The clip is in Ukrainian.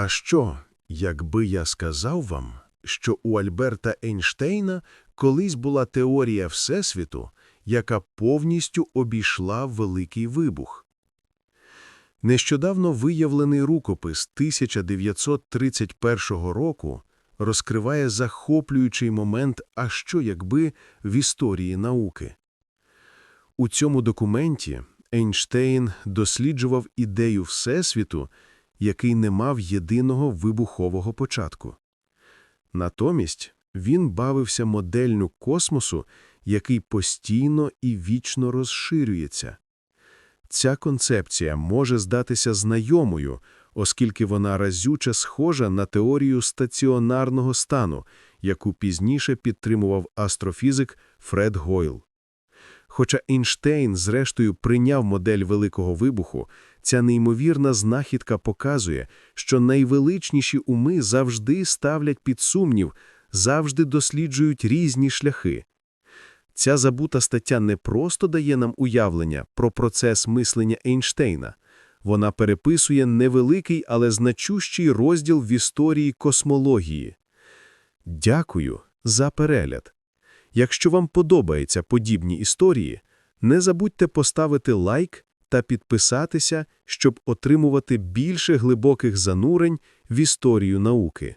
А що, якби я сказав вам, що у Альберта Ейнштейна колись була теорія Всесвіту, яка повністю обійшла Великий Вибух? Нещодавно виявлений рукопис 1931 року розкриває захоплюючий момент «А що якби» в історії науки. У цьому документі Ейнштейн досліджував ідею Всесвіту, який не мав єдиного вибухового початку. Натомість він бавився моделлю космосу, який постійно і вічно розширюється. Ця концепція може здатися знайомою, оскільки вона разюче схожа на теорію стаціонарного стану, яку пізніше підтримував астрофізик Фред Гойл. Хоча Ейнштейн зрештою прийняв модель Великого Вибуху, ця неймовірна знахідка показує, що найвеличніші уми завжди ставлять під сумнів, завжди досліджують різні шляхи. Ця забута стаття не просто дає нам уявлення про процес мислення Ейнштейна, вона переписує невеликий, але значущий розділ в історії космології. Дякую за перегляд. Якщо вам подобаються подібні історії, не забудьте поставити лайк та підписатися, щоб отримувати більше глибоких занурень в історію науки.